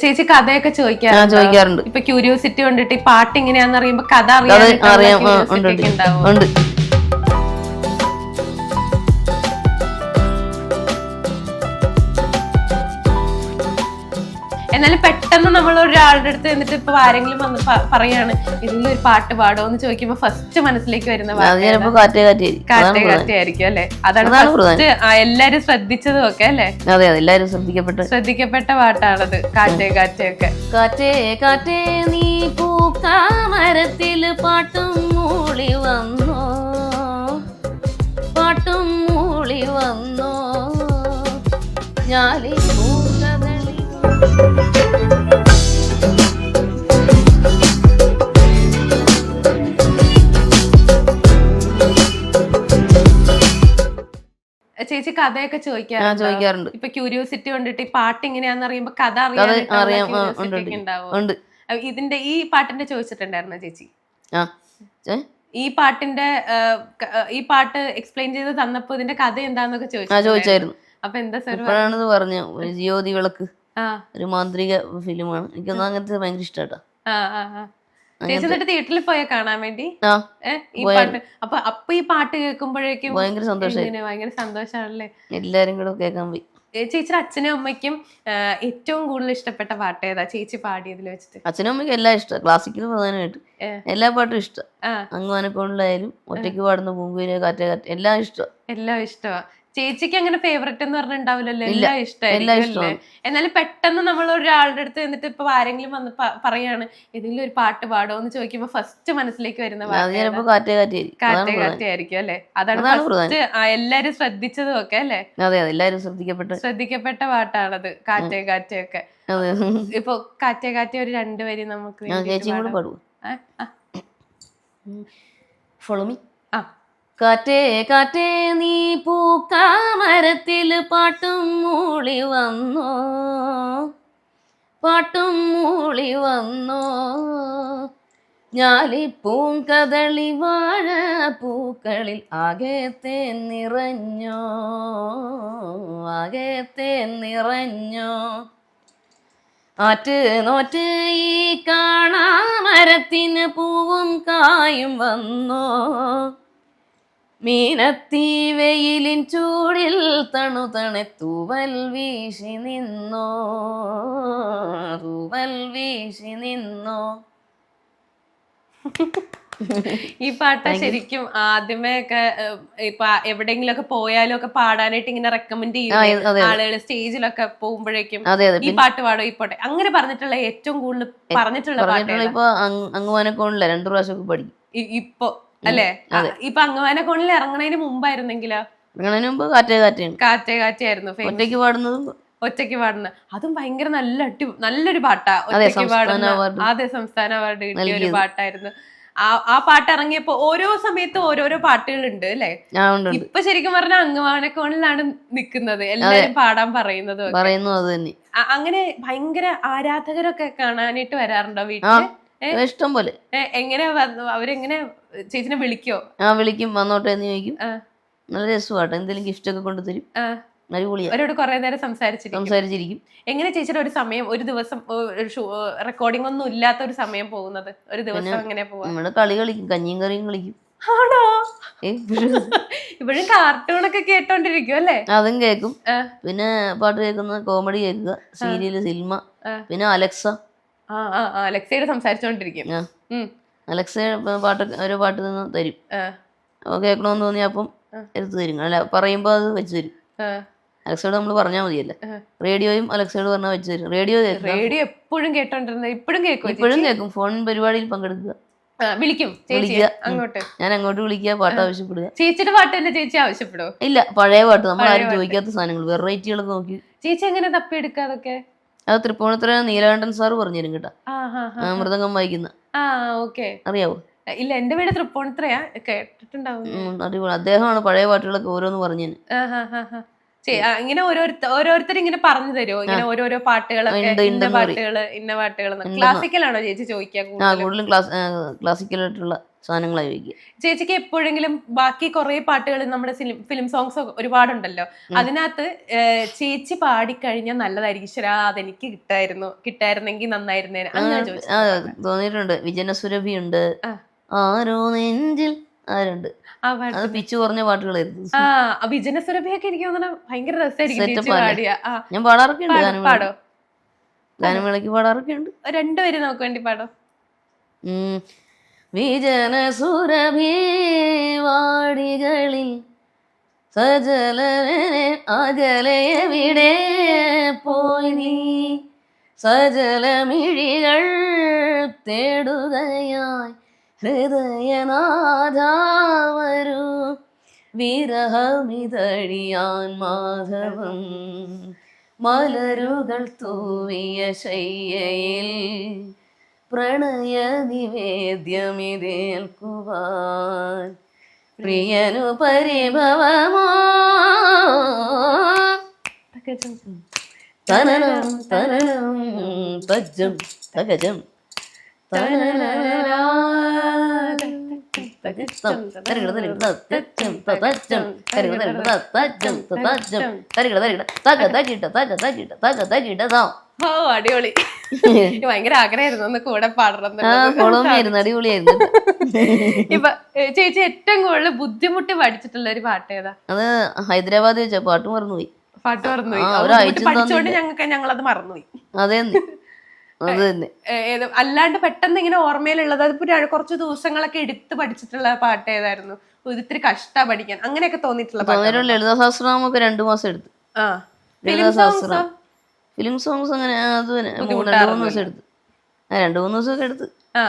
ചേച്ചി കഥയൊക്കെ ചോദിക്കാറുണ്ടോ? ഇപ്പൊ ക്യൂരിയോസിറ്റി കൊണ്ടിട്ട് ഈ പാട്ട് ഇങ്ങനെയാന്ന് അറിയുമ്പോ കഥ അറിയാൻ ഉണ്ടാവും. അറിയാം ഉണ്ട്. എന്നാലും പെട്ടെന്ന് നമ്മൾ ഒരാളുടെ അടുത്ത് എന്നിട്ട് ഇപ്പൊ ആരെങ്കിലും വന്ന് പറയാണ് ഇതിൽ ഒരു പാട്ട് പാടോ എന്ന് ചോദിക്കുമ്പോ ഫസ്റ്റ് മനസ്സിലേക്ക് വരുന്ന കാറ്റേ കാറ്റേ കാറ്റേ കാറ്റേ ആയിരിക്കും അല്ലെ? അതാണ് ഫസ്റ്റ് എല്ലാരും ശ്രദ്ധിച്ചതും ഒക്കെ അല്ലെ? അതെ അതെ എല്ലാരും ശ്രദ്ധിക്കപ്പെട്ട ശ്രദ്ധിക്കപ്പെട്ട പാട്ടാണത്. കാറ്റേ കാറ്റേ ഒക്കെ. കാറ്റേ കാറ്റേ നീ പൂക്കാമരത്തിൽ പാട്ടും മൂളി വന്നോ? പാട്ടും മൂളി വന്നോ? ഞാലി ചേച്ചി കഥയൊക്കെ ചോദിക്കാറുണ്ട്? ഇപ്പൊ ക്യൂരിയോസിറ്റി കൊണ്ടിട്ട് ഈ പാട്ട് ഇങ്ങനെയാന്ന് അറിയുമ്പോ കഥ അറിയാൻ ഇതിന്റെ ഈ പാട്ടിന്റെ ചോദിച്ചിട്ടുണ്ടായിരുന്നോ ചേച്ചി? ഈ പാട്ടിന്റെ ഈ പാട്ട് എക്സ്പ്ലെയിൻ ചെയ്ത് തന്നപ്പോ ഇതിന്റെ കഥ എന്താന്നൊക്കെ ചോദിച്ചു ചോദിച്ചായിരുന്നു. അപ്പൊ എന്താ സാർ പറഞ്ഞു ജ്യോതി വിളക്ക്. ഒരു മാന്ത്രിക ഫിലിമാണ്. എനിക്കൊന്നും അങ്ങനത്തെ ഭയങ്കര ഇഷ്ടാട്ടോ. ചേച്ചി തിയേറ്ററിൽ പോയാ കാണാൻ വേണ്ടി? അപ്പൊ അപ്പൊ ഈ പാട്ട് കേൾക്കുമ്പോഴേക്കും ഭയങ്കര സന്തോഷമാണല്ലേ ഭയങ്കര സന്തോഷാണല്ലേ? എല്ലാരും കൂടെ കേൾക്കാൻ പോയി. ചേച്ചി ചേച്ചിയുടെ അച്ഛനും അമ്മയ്ക്കും ഏറ്റവും കൂടുതൽ ഇഷ്ടപ്പെട്ട പാട്ട് ഏതാ ചേച്ചി പാടിയതിൽ വെച്ചിട്ട്? അച്ഛനും അമ്മയ്ക്കും എല്ലാം ഇഷ്ടം. ക്ലാസിക്കൽ പ്രധാനമായിട്ട്. എല്ലാ പാട്ടും ഇഷ്ടം. അങ്ങനെ കൊണ്ടായാലും ഒറ്റയ്ക്ക് പാടുന്ന പൂങ്കുവിനെ കാറ്റേ കാറ്റ് എല്ലാം ഇഷ്ടം. എല്ലാം ഇഷ്ടമാ ചേച്ചിക്ക് അങ്ങനെ ഫേവറേറ്റ് എന്ന് പറഞ്ഞിട്ടുണ്ടാവില്ലല്ലോ. എല്ലാം ഇഷ്ടമായിരിക്കും. എന്നാലും പെട്ടെന്ന് നമ്മൾ ഒരാളുടെ അടുത്ത് എന്നിട്ട് ഇപ്പൊ ആരെങ്കിലും വന്ന് പറയാണ് ഏതെങ്കിലും ഒരു പാട്ട് പാടോ? എന്ന് ചോദിക്കുമ്പോ ഫസ്റ്റ് മനസ്സിലേക്ക് വരുന്ന കാറ്റേ കാറ്റായിരിക്കും അല്ലെ? അതാണ് ഫസ്റ്റ് എല്ലാരും ശ്രദ്ധിച്ചതും ഒക്കെ അല്ലെ? അതെ എല്ലാരും ശ്രദ്ധിക്കപ്പെട്ട. ശ്രദ്ധിക്കപ്പെട്ട പാട്ടാണത്. കാറ്റേ കാറ്റേ ഒക്കെ. ഇപ്പൊ കാറ്റേ കാറ്റേ ഒരു രണ്ടു വരി നമുക്ക് ചേച്ചിയും കൂടെ പാടുവോ? ആ, ആ, ഫോളോ മീ ആ. കാറ്റേ കാറ്റേ നീ പൂക്കാമരത്തിൽ പാട്ടും മൂളി വന്നോ? പാട്ടും മൂളി വന്നോ? ഞാലിപ്പൂം കദളി വാഴ പൂക്കളിൽ ആകത്തെ നിറഞ്ഞോ? ആകത്തെ നിറഞ്ഞോ? ആറ്റ് നോറ്റ് ഈ കാണാമരത്തിന് പൂവും കായും വന്നോ? മീനത്തി വെയിലിൻ ചൂടിൽ തണു തൂവൽ വീശി നിന്നോ തൂവൽ വീശി നിന്നോ. ഈ പാട്ട് ശരിക്കും ആദ്യമേ ഒക്കെ ഇപ്പൊ എവിടെയെങ്കിലും ഒക്കെ പോയാലും ഒക്കെ പാടാനായിട്ട് ഇങ്ങനെ റെക്കമെൻഡ് ചെയ്യും ആളുകൾ സ്റ്റേജിലൊക്കെ പോകുമ്പോഴേക്കും ഈ പാട്ട് പാടോ ഈ പാട്ട്. അങ്ങനെ പറഞ്ഞിട്ടുള്ള ഏറ്റവും കൂടുതൽ പറഞ്ഞിട്ടുള്ള പാട്ട് പറഞ്ഞിട്ടുള്ള ഇപ്പൊ അങ്ങനെ രണ്ടു പ്രാവശ്യം പഠിക്കും. ഇപ്പൊ അല്ലേ? ഇപ്പൊ അങ്ങവാനെ കോണിൽ ഇറങ്ങണതിന് മുമ്പായിരുന്നെങ്കിലോ? ഇറങ്ങണതിന് മുമ്പ് കാറ്റേ കാറ്റേണ്. കാറ്റേ കാറ്റേ ആയിരുന്നു famous. ഒറ്റയ്ക്ക് പാടുന്നതും ഒറ്റയ്ക്ക് പാടുന്ന. അതും ഭയങ്കര നല്ല അടി നല്ലൊരു പാട്ടാ ഒറ്റയ്ക്ക് പാടുന്ന. അതെ സംസ്ഥാന അവാർഡ് കിട്ടിയ ഒരു പാട്ടായിരുന്നു. ആ ആ പാട്ട് ഇറങ്ങിയപ്പോ ഓരോ സമയത്ത് ഓരോരോ ഞാൻ ഉണ്ട് അല്ലെ ഇപ്പൊ ശരിക്കും പറഞ്ഞ അങ്ങവാനക്കോണിലാണ് നിൽക്കുന്നത് എല്ലാരും പാടാൻ പറയുന്നതും പറയുന്നു അത് തന്നെ. അങ്ങനെ ഭയങ്കര ആരാധകരൊക്കെ കാണാനായിട്ട് വരാറുണ്ടോ വീട്ടിൽ വീട്ടിൽ? ഇഷ്ടം പോലെ ഏ, എങ്ങനെ വന്ന്? അവരെങ്ങനെ ചേച്ചിനെ വിളിക്കോ? ആ വിളിക്കും. വന്നോട്ടെ എന്ന് ചോദിക്കും. നല്ല രസമാട്ടോ. എന്തെങ്കിലും ഗിഫ്റ്റ് ഒക്കെ കൊണ്ടുതരും അവരോട് കുറെ നേരം സംസാരിച്ചിരിക്കും. സംസാരിച്ചിരിക്കും. എങ്ങനെ ചേച്ചിയുടെ ഒരു സമയം ഒരു ദിവസം റെക്കോർഡിംഗ് ഒന്നും ഇല്ലാത്ത ഒരു സമയം പോകുന്നത്? ഒരു ദിവസം എങ്ങനെ പോവാ? നമ്മുടെ കളി കളിക്കും. കഞ്ഞിയും കറിയും കളിക്കും. ആണോ? ഇപ്പോഴും. കാർട്ടൂണൊക്കെ കേട്ടോണ്ടിരിക്കും അല്ലേ? അതും കേൾക്കും പിന്നെ പാട്ട് കേൾക്കുന്ന കോമഡി കേൾക്കുക. സീരിയൽ സിനിമ പിന്നെ അലക്സ ആ ആ ആ, അലക്സയോട് സംസാരിച്ചോണ്ടിരിക്കും. ഉം, അലക്സ പാട്ട് ഒരു പാട്ട് നിന്ന് തരും. ആ, അപ്പോൾ കേൾക്കണമെന്ന് തോന്നിയാൽ അപ്പം എടുത്ത് തരും. അല്ല പറയുമ്പോൾ അത് വെച്ച് തരും. ആ. അലക്സയോട് നമ്മൾ പറഞ്ഞാൽ മതിയല്ലേ? റേഡിയോയും അലക്സയോട് പറഞ്ഞാൽ വെച്ച് തരും. റേഡിയോ കേൾക്കുക റേഡിയോ എപ്പോഴും കേട്ടോണ്ടിരുന്ന ഇപ്പോഴും കേൾക്കും ഇപ്പോഴും കേൾക്കും. ഫോൺ പരിപാടിയിൽ പങ്കെടുക്കുക. വിളിക്കും ചേച്ചി വിളിക്കുക. അങ്ങോട്ട്. ഞാൻ അങ്ങോട്ട് വിളിക്കുക പാട്ട് ആവശ്യപ്പെടുക. ചേച്ചിയുടെ പാട്ട് തന്നെ ചേച്ചി ആവശ്യപ്പെടുവോ? ഇല്ല പഴയ പാട്ട്. നമ്മൾ ആരും. ചോദിക്കാത്ത സാധനങ്ങൾ വെറൈറ്റികളൊക്കെ നോക്കി. ചേച്ചി എങ്ങനെ തപ്പിയെടുക്കാതൊക്കെ അത് തൃപ്പൂണിത്തുറ നീലകണ്ഠൻ സാറ് പറഞ്ഞു കേട്ടാ. മൃദംഗം വായിക്കുന്ന. അറിയാവോ? ഇല്ല എന്റെ വീട് തൃപ്പൂണിത്തുറയാ. കേട്ടിട്ടുണ്ടാവും. അടിപൊളി. അദ്ദേഹമാണ് പഴയ പാട്ടുകളൊക്കെ ഓരോന്ന് പറഞ്ഞു ഇങ്ങനെ ഓരോരുത്തർ ഓരോരുത്തർ ഇങ്ങനെ പറഞ്ഞു തരുമോ ഇങ്ങനെ ഓരോരോ പാട്ടുകളൊക്കെ ഇന്ന. പാട്ടുകൾ ഇന്ന പാട്ടുകൾ ക്ലാസിക്കലാണോ ചേച്ചി കൂടുതൽ കൂടുതലും? ക്ലാസ് ക്ലാസിക്കലായിട്ടുള്ള സാധനങ്ങളായി ചോദിക്കുക ചേച്ചിക്ക് എപ്പോഴെങ്കിലും ബാക്കി കുറെ പാട്ടുകൾ നമ്മുടെ ഫിലിം സോങ്സ് ഒരുപാടുണ്ടല്ലോ. അതിനകത്ത് ചേച്ചി പാടിക്കഴിഞ്ഞാൽ നല്ലതായിരിക്കും. ശരാ അതെനിക്ക് കിട്ടായിരുന്നു കിട്ടായിരുന്നെങ്കിൽ നന്നായിരുന്നേനെ. ആ തോന്നിയിട്ടുണ്ട്. വിജനസുരഭി ഉണ്ട്. ആരോ നെഞ്ചിൽ ആരുണ്ട്. അത് പിച്ചു കുറഞ്ഞ പാട്ടുകളായിരുന്നു ആ ആ വിജന സുരഭിയൊക്കെ എനിക്ക് തോന്നുന്നു ഭയങ്കര രസമായിരിക്കും? ഞാൻ പാടാറൊക്കെ ഉണ്ട് പാടോ? ഗാനമേളയ്ക്ക് പാടാറൊക്കെ ഉണ്ട് രണ്ടുപേരും നമുക്ക് വേണ്ടി പാടോ ഉം. സജലവനെ അകലയവിടെ പോയി നീ സജലമിഴികൾ തേടുകയായി ഹൃദയനാഥ വരൂ വിരഹമിതഴിയാൻ മാധവം മലരുകൾ തൂവിയ ശയ്യയിൽ പ്രണയ നിവേദ്യമിതേൽക്കുവാൻ പ്രിയനു പരിഭവമോ. തനനം തനനം തജ്ജം തകജം. ഓ അടിപൊളി. ഭയങ്കര ആഗ്രഹമായിരുന്നു ഒന്ന് കൂടെ പാടണം അടിപൊളിയായിരുന്നു. ഇപ്പൊ ചേച്ചി ഏറ്റവും കൂടുതൽ ബുദ്ധിമുട്ടി പഠിച്ചിട്ടുള്ള ഒരു പാട്ട് ഏതാ? അത് ഹൈദരാബാദ് വെച്ച പാട്ട് മറന്നുപോയി. പാട്ട് മറന്നുപോയി. പഠിച്ചോണ്ട് ഞങ്ങൾക്ക് മറന്നുപോയി. അതെ അത് ഏ, ഏത് അല്ലാണ്ട് പെട്ടെന്ന് ഇങ്ങനെ ഓർമ്മയിലുള്ളത് അതിപ്പോ കുറച്ച് ദിവസങ്ങളൊക്കെ എടുത്ത് പഠിച്ചിട്ടുള്ള പാട്ട് ഏതായിരുന്നു? ഇത് ഇത്തിരി കഷ്ടാ പഠിക്കാൻ. അങ്ങനെയൊക്കെ തോന്നിയിട്ടുള്ള ലളിത സഹസ്രനാമൊക്കെ രണ്ടു മാസം എടുത്തു. ആ. ലളിത സഹസ്രം ഫിലിം സോങ്സ് അങ്ങനെ അത് രണ്ട് മൂന്ന് ദിവസം എടുത്ത്. ആ രണ്ട് മൂന്ന് ദിവസമൊക്കെ എടുത്ത്. ആ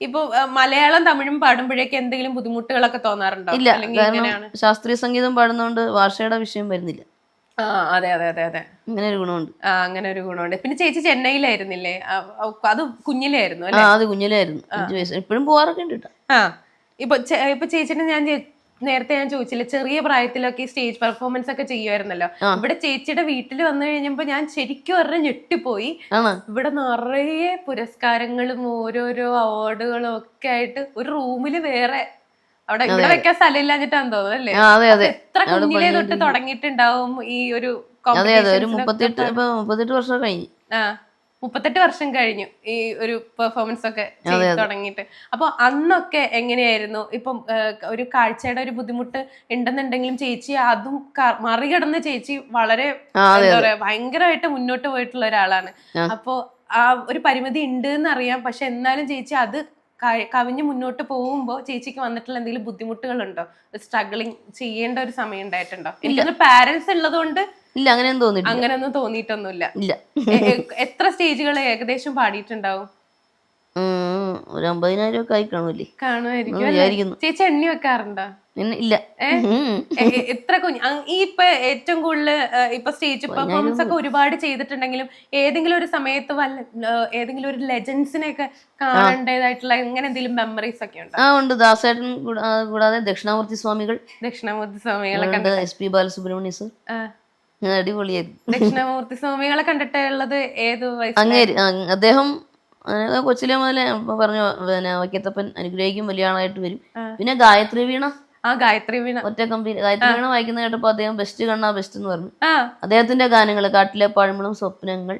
ഇപ്പൊ മലയാളം തമിഴും പാടുമ്പോഴേക്ക് എന്തെങ്കിലും ബുദ്ധിമുട്ടുകളൊക്കെ തോന്നാറുണ്ടോ? ഇല്ല കാരണം ശാസ്ത്രീയ സംഗീതം പാടുന്നതുകൊണ്ട് ഭാഷയുടെ വിഷയം വരുന്നില്ല. ആ അതെ അതെ അതെ അതെ. അങ്ങനെ ഒരു ഗുണമുണ്ട്. ആ അങ്ങനെ ഒരു ഗുണമുണ്ട്. പിന്നെ ചേച്ചി ചെന്നൈയിലായിരുന്നില്ലേ? അത് കുഞ്ഞിലായിരുന്നു ആ അത് കുഞ്ഞിലായിരുന്നു. ഇപ്പോഴും പോവാറൊക്കെ ഉണ്ട് ആ ഇപ്പൊ ഇപ്പൊ ചേച്ചിനെ ഞാൻ നേരത്തെ ഞാൻ ചോദിച്ചില്ല ചെറിയ പ്രായത്തിലൊക്കെ സ്റ്റേജ് പെർഫോമൻസ് ഒക്കെ ചെയ്യുമായിരുന്നല്ലോ ഇവിടെ ചേച്ചിയുടെ വീട്ടിൽ വന്നു കഴിഞ്ഞപ്പോ ഞാൻ ശരിക്കും പറഞ്ഞ ഞെട്ടിപ്പോയി. ഇവിടെ നിറയെ പുരസ്കാരങ്ങളും ഓരോരോ അവാർഡുകളും ഒക്കെ ആയിട്ട് ഒരു റൂമിൽ വേറെ അവിടെ ഇവിടെ വെക്കാൻ സ്ഥലമില്ലാഞ്ഞിട്ടാന്ന് തോന്നുന്നു അല്ലേ? എത്ര കുഞ്ഞിലെ തൊട്ട്. തുടങ്ങിയിട്ടുണ്ടാവും ഈ ഒരു അതെ അതെ ഒരു മുപ്പത്തെട്ട് ഇപ്പൊ മുപ്പത്തെട്ട് വർഷം കഴിഞ്ഞു. ആ. മുപ്പത്തെട്ട് വർഷം കഴിഞ്ഞു ഈ ഒരു പെർഫോമൻസ് ഒക്കെ ചെയ്ത് തുടങ്ങിയിട്ട്. അപ്പൊ അന്നൊക്കെ എങ്ങനെയായിരുന്നു? ഇപ്പം ഒരു കാഴ്ചയുടെ ഒരു ബുദ്ധിമുട്ട് ഉണ്ടെന്നുണ്ടെങ്കിലും ചേച്ചി അതും മറികടന്ന് ചേച്ചി വളരെ എന്താ പറയാ ഭയങ്കരമായിട്ട് മുന്നോട്ട് പോയിട്ടുള്ള ഒരാളാണ്. അപ്പോൾ അപ്പോ ആ ഒരു പരിമിതി ഉണ്ട് എന്ന് അറിയാം പക്ഷെ എന്നാലും ചേച്ചി അത് കവിഞ്ഞ് മുന്നോട്ട് പോകുമ്പോൾ ചേച്ചിക്ക് വന്നിട്ടുള്ള എന്തെങ്കിലും ബുദ്ധിമുട്ടുകളുണ്ടോ? സ്ട്രഗിളിങ് ചെയ്യേണ്ട ഒരു സമയം ഉണ്ടായിട്ടുണ്ടോ? എനിക്കൊന്ന് പാരന്റ്സ് ഉള്ളതുകൊണ്ട് ഇല്ല അങ്ങനെയൊന്നും തോന്നിയിട്ടില്ല. അങ്ങനെയൊന്നും തോന്നിയിട്ടൊന്നുമില്ല. ഇല്ല. എത്ര സ്റ്റേജുകൾ ഏകദേശം പാടിയിട്ടുണ്ടാവും? ഒരു അമ്പതിനായിരം ഒക്കെ ആയി കാണൂലേ കാണുമായിരിക്കും ചേച്ചി എണ്ണി വെക്കാറുണ്ടോ? ഇല്ല. എത്ര കുഞ്ഞ് ഈ ഇപ്പൊ ഏറ്റവും കൂടുതൽ ഇപ്പൊ സ്റ്റേജ് പെർഫോമൻസ് ഒക്കെ ഒരുപാട് ചെയ്തിട്ടുണ്ടെങ്കിലും ഏതെങ്കിലും ഒരു സമയത്ത് വല്ല ഏതെങ്കിലും ഒരു ലെജൻസിനെ ഒക്കെ കാണേണ്ടതായിട്ടുള്ള ഇങ്ങനെ എന്തെങ്കിലും മെമ്മറീസ് ഒക്കെ ഉണ്ട്? ആ ഉണ്ട്. ദാസേട്ടൻ കൂടാ- കൂടാതെ ദക്ഷിണാമൂർത്തി സ്വാമികൾ. Dakshinamoorthy സ്വാമികളൊക്കെ S P Balasubrahmanya sir. Dakshinamurthy സ്വാമികളെ കണ്ടിട്ടുള്ളത് ഏത് അങ്ങേര് അദ്ദേഹം കൊച്ചിലെ മുതലേ പറഞ്ഞു പിന്നെ വൈക്കത്തപ്പൻ അനുഗ്രഹിക്കും വലിയ ആളായിട്ട് വരും പിന്നെ ഗായത്രി വീണ. ആ ഗായത്രി വീണ. ഒറ്റ കമ്പനി ഗായത്രി വീണ വായിക്കുന്ന കേട്ടപ്പോ അദ്ദേഹം ബെസ്റ്റ് കണ്ണാ ബെസ്റ്റ് എന്ന് പറഞ്ഞു. അദ്ദേഹത്തിന്റെ ഗാനങ്ങൾ കാട്ടിലെ പഴമളും സ്വപ്നങ്ങൾ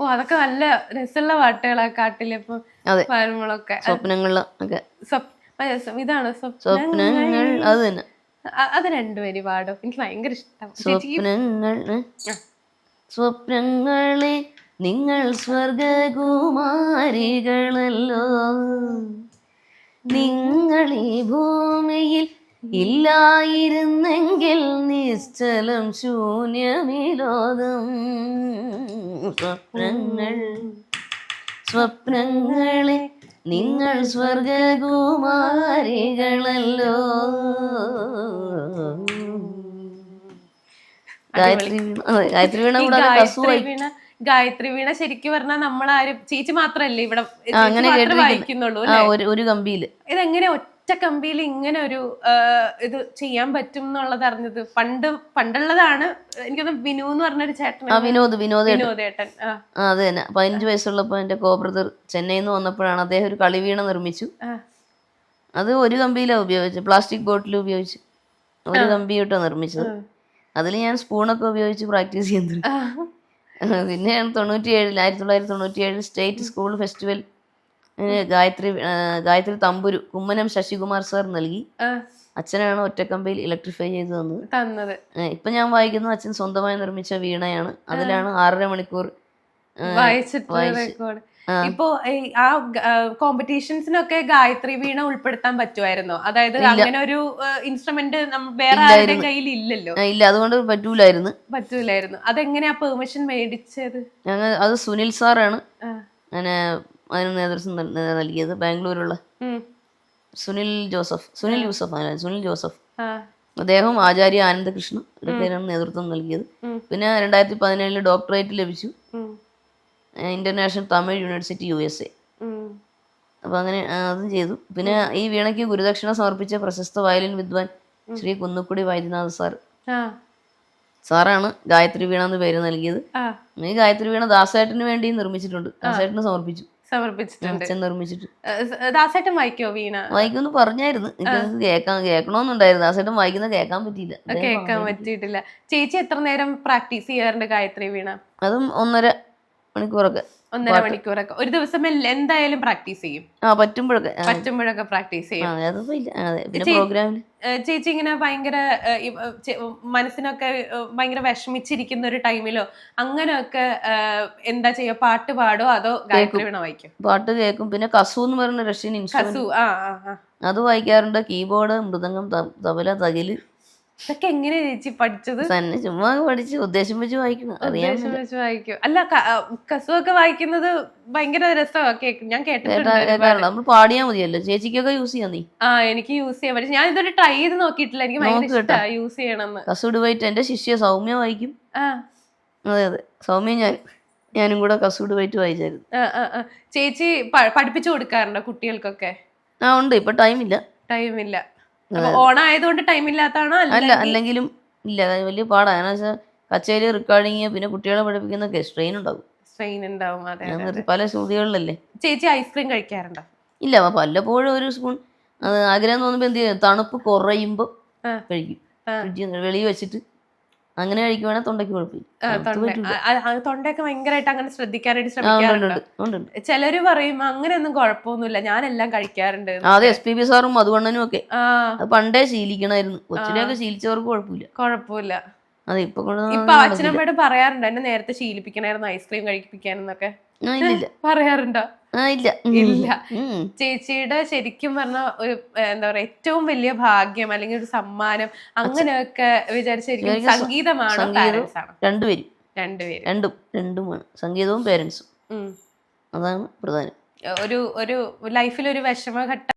ഓ അതൊക്കെ നല്ല രസമുള്ള പാട്ടുകളാ കാട്ടിലെ. പഴമളൊക്കെ സ്വപ്നങ്ങളിൽ ഒക്കെ. സ്വപ്- സ്വ- ഇതാണ് സ്വപ്നങ്ങൾ അത് തന്നെ. അത് രണ്ടുപേരും പാടും. എനിക്ക് ഭയങ്കര ഇഷ്ടം. സ്വപ്നങ്ങൾ? സ്വപ്നങ്ങളെ നിങ്ങൾ സ്വർഗകുമാരികളല്ലോ. നിങ്ങൾ ഈ ഭൂമിയിൽ ഇല്ലായിരുന്നെങ്കിൽ നിശ്ചലം ശൂന്യമിലോകം. സ്വപ്നങ്ങൾ സ്വപ്നങ്ങളെ നിങ്ങൾ സ്വർഗകുമാരികളല്ലോ. ഗായത്രി വീണ ഗായത്രി കൂടാതെ ഗായത്രി വീണ ശരിക്കും പറഞ്ഞാൽ നമ്മളാരും ചേച്ചി മാത്രല്ലേ ഇവിടെ അങ്ങനെ. വായിക്കുന്നുള്ളൂ ഒരു കമ്പിയിൽ ഇതെങ്ങനെ ഒറ്റ ഒറ്റ കമ്പിയിൽ ഇങ്ങനെ ഒരു ഇത് ചെയ്യാൻ പറ്റും എന്നുള്ളത് അറിഞ്ഞത്. പണ്ട് പണ്ടുള്ളതാണ് എനിക്കൊന്ന് വിനു എന്ന് പറഞ്ഞൊരു ചേട്ടൻ വിനോദ് വിനോദ്. വിനോദേട്ടൻ ആ. അത് തന്നെ. പതിനഞ്ച് വയസ്സുള്ളപ്പോ എന്റെ കോബ്രദർ ചെന്നൈന്ന് ചെന്നൈയിൽ നിന്ന് വന്നപ്പോഴാണ് അദ്ദേഹം ഒരു കളിവീണ നിർമ്മിച്ചു. അത് ഒരു കമ്പിയിലാണ് ഉപയോഗിച്ചത്. പ്ലാസ്റ്റിക് ബോട്ടിൽ ഉപയോഗിച്ച്. ഒരു കമ്പി തൊട്ടാണ് നിർമ്മിച്ചത്. അതിൽ ഞാൻ സ്പൂണൊക്കെ ഉപയോഗിച്ച് പ്രാക്ടീസ് ചെയ്യുന്നുണ്ട്. പിന്നെയാണ് പിന്നെ തൊണ്ണൂറ്റി ഏഴിൽ ആയിരത്തി തൊള്ളായിരത്തി തൊണ്ണൂറ്റി ഏഴിൽ state school festival Gayathri Gayathri തമ്പുരു കുമ്മനം ശശികുമാർ സാർ നൽകി. അച്ഛനാണ് ഒറ്റക്കമ്പയിൽ ഇലക്ട്രിഫൈ ചെയ്ത് തന്നത്. തന്നത് ഇപ്പൊ ഞാൻ വായിക്കുന്നത് അച്ഛൻ സ്വന്തമായി നിർമ്മിച്ച വീണയാണ്. അതിലാണ് ആറര മണിക്കൂർ വായിച്ചിട്ടുള്ള ഇപ്പോ ആ കോമ്പറ്റീഷൻസിനൊക്കെ ഗായത്രി വീണ ഉൾപ്പെടുത്താൻ പറ്റുമായിരുന്നോ? അതായത് അങ്ങനെ ഒരു ഇൻസ്ട്രുമെന്റ് വേറെ ആരുടെ കയ്യിൽ ഇല്ലല്ലോ. ഇല്ല. അതുകൊണ്ട് പറ്റൂലായിരുന്നു. പറ്റൂലായിരുന്നു. അതെങ്ങനെയാ പെർമിഷൻ മേടിച്ചത്? ഞങ്ങൾ അത് സുനിൽ സാറാണ്. അങ്ങനെ അതിന് നേതൃത്വം നൽ- നൽ- നൽകിയത് ബാംഗ്ലൂരുള്ള സുനിൽ ജോസഫ്. സുനിൽ യൂസഫ് ആണ്. സുനിൽ ജോസഫ്. അദ്ദേഹം ആചാര്യ ആനന്ദകൃഷ്ണൻ പേരാണ് നേതൃത്വം നൽകിയത്. പിന്നെ രണ്ടായിരത്തി പതിനേഴിൽ ഡോക്ടറേറ്റ് ലഭിച്ചു. International Tamil university U S A. അപ്പൊ അങ്ങനെ അതും ചെയ്തു. പിന്നെ ഈ വീണയ്ക്ക് ഗുരുദക്ഷിണ സമർപ്പിച്ച പ്രശസ്ത വയലിൻ വിദ്വാൻ ശ്രീ കുന്നുക്കുടി വൈദ്യനാഥ് സാർ. സാറാണ് ഗായത്രി വീണ എന്ന് പേര് നൽകിയത്. ഈ ഗായത്രി വീണ ദാസേട്ടന് വേണ്ടി നിർമ്മിച്ചിട്ടുണ്ട്. ദാസേട്ടന് സമർപ്പിച്ചു. സമർപ്പിച്ചിട്ടുണ്ട്. നിർമ്മിച്ചിട്ട്. ദാസേട്ടൻ വായിക്കോ വീണ? വായിക്കുമെന്ന് പറഞ്ഞായിരുന്നു. കേൾക്കാൻ കേൾക്കണമെന്നുണ്ടായിരുന്നു ദാസേട്ടൻ വായിക്കുന്നത് കേൾക്കാൻ പറ്റിയില്ല. കേൾക്കാൻ പറ്റിയിട്ടില്ല. ചേച്ചി എത്ര നേരം പ്രാക്ടീസ് ചെയ്യാറുണ്ട് ഗായത്രി വീണ? അതും ഒന്നര മണിക്കൂറൊക്കെ. ഒന്നര മണിക്കൂറൊക്കെ. ഒരു ദിവസം എല്ലാം എന്തായാലും പ്രാക്ടീസ് ചെയ്യും. ആ പറ്റുമ്പോഴൊക്കെ പറ്റുമ്പോഴൊക്കെ പ്രാക്ടീസ് ചെയ്യും. പ്രോഗ്രാമിൽ ചേച്ചി ഇങ്ങനെ ഭയങ്കര മനസ്സിനൊക്കെ ഭയങ്കര വിഷമിച്ചിരിക്കുന്ന ഒരു ടൈമിലോ അങ്ങനെയൊക്കെ എന്താ ചെയ്യുക പാട്ട് പാടോ അതോ ഗായത്രി വീണ വായിക്കും? പാട്ട് കേൾക്കും പിന്നെ കസു എന്ന് പറയുന്ന റഷ്യൻ ഇൻസ്ട്രുമെന്റ് അത് വായിക്കാറുണ്ട്. കീബോർഡ് മൃദംഗം തബല തകിൽ. ഇതൊക്കെ എങ്ങനെ ചേച്ചി പഠിച്ചത്? തന്നെ ചുമ്മാ പഠിച്ച് ഉദ്ദേശം വെച്ച് വായിക്കണം അറിയാൻ ഉദ്ദേശം വെച്ച് വായിക്കും. അല്ല കസുവൊക്കെ കസു ഒക്കെ വായിക്കുന്നത് ഭയങ്കര രസമാണ് ഞാൻ കേട്ടിട്ടുണ്ട് നമ്മൾ പാടിയാ മതിയല്ലോ. ചേച്ചിക്കൊക്കെ യൂസ് ചെയ്യാം നീ. ആ എനിക്ക് യൂസ് ചെയ്യാൻ പറ്റും ഞാൻ ഇതൊരു ട്രൈ ചെയ്ത് നോക്കിയിട്ടില്ല. എനിക്ക് ഭയങ്കര ഇഷ്ടമാണ് യൂസ് ചെയ്യണം കസു ഡിവൈറ്റ് എന്റെ ശിഷ്യ സൗമ്യ വായിക്കും. ആ. അതെ അതെ. സൗമ്യ ഞാൻ ഞാനും കൂടെ കസൂട് പോയിട്ട് വായിച്ചായിരുന്നു. ചേച്ചി പഠിപ്പിച്ചു കൊടുക്കാറുണ്ടോ കുട്ടികൾക്കൊക്കെ? ആ ഉണ്ട്. ഇപ്പൊ ടൈമില്ല ടൈമില്ല ഓണായതുകൊണ്ട് ടൈം ഇല്ലാത്തതാണോ? അല്ല അല്ല അല്ലെങ്കിലും ഇല്ല. വലിയ പാടാണ് കാരണം വെച്ചാൽ കച്ചേരി റെക്കോർഡിങ് പിന്നെ കുട്ടികളെ പഠിപ്പിക്കുന്നൊക്കെ സ്ട്രെയിൻ ഉണ്ടാവും. സ്ട്രെയിൻ ഉണ്ടാവും. അതെ പല ശ്രുതികളിലല്ലേ? ചേച്ചി ഐസ്ക്രീം കഴിക്കാറുണ്ടോ? ഇല്ല പലപ്പോഴും ഒരു സ്പൂൺ ആഗ്രഹം തോന്നുമ്പോൾ എന്ത് ചെയ്യും? തണുപ്പ് കുറയുമ്പോൾ കഴിക്കും. വെളിയിൽ വെച്ചിട്ട് അങ്ങനെ കഴിക്കുവാണെങ്കിൽ തൊണ്ടയ്ക്ക് കുഴപ്പമില്ല. തൊണ്ടയൊക്കെ ഭയങ്കരമായിട്ട് അങ്ങനെ ശ്രദ്ധിക്കാനായിട്ട് ശ്രമിക്കാറുണ്ട്. ചിലര് പറയും അങ്ങനെയൊന്നും കുഴപ്പമൊന്നുമില്ല ഞാനെല്ലാം കഴിക്കാറുണ്ട്. അതെ എസ് പി ബി സാറും മധുവണ്ണനും ഒക്കെ. പണ്ടേ ശീലിക്കണമായിരുന്നു കൊച്ചിനെയൊക്കെ ശീലിച്ചവർക്ക് കുഴപ്പമില്ല. കുഴപ്പമില്ല. അതെ ഇപ്പൊ ഇപ്പൊ അച്ഛനമ്മയോട് പറയാറുണ്ട് എന്നെ നേരത്തെ ശീലിപ്പിക്കണായിരുന്നു ഐസ്ക്രീം കഴിപ്പിക്കാനെന്നൊക്കെ. പറയാറുണ്ടോ? ഇല്ല. ചേച്ചിയുടെ ശരിക്കും പറഞ്ഞ ഒരു എന്താ പറയാ ഏറ്റവും വലിയ ഭാഗ്യം അല്ലെങ്കിൽ ഒരു സമ്മാനം അങ്ങനെയൊക്കെ വിചാരിച്ചിരിക്കും സംഗീതമാണ് പാരന്റ്സ് ആണോ? രണ്ടുപേരും രണ്ടുപേരും. രണ്ടും രണ്ടുമാണ് സംഗീതവും പേരൻസും അതാണ് പ്രധാനം. ഒരു ഒരു ലൈഫിൽ ഒരു വിഷമഘട്ടം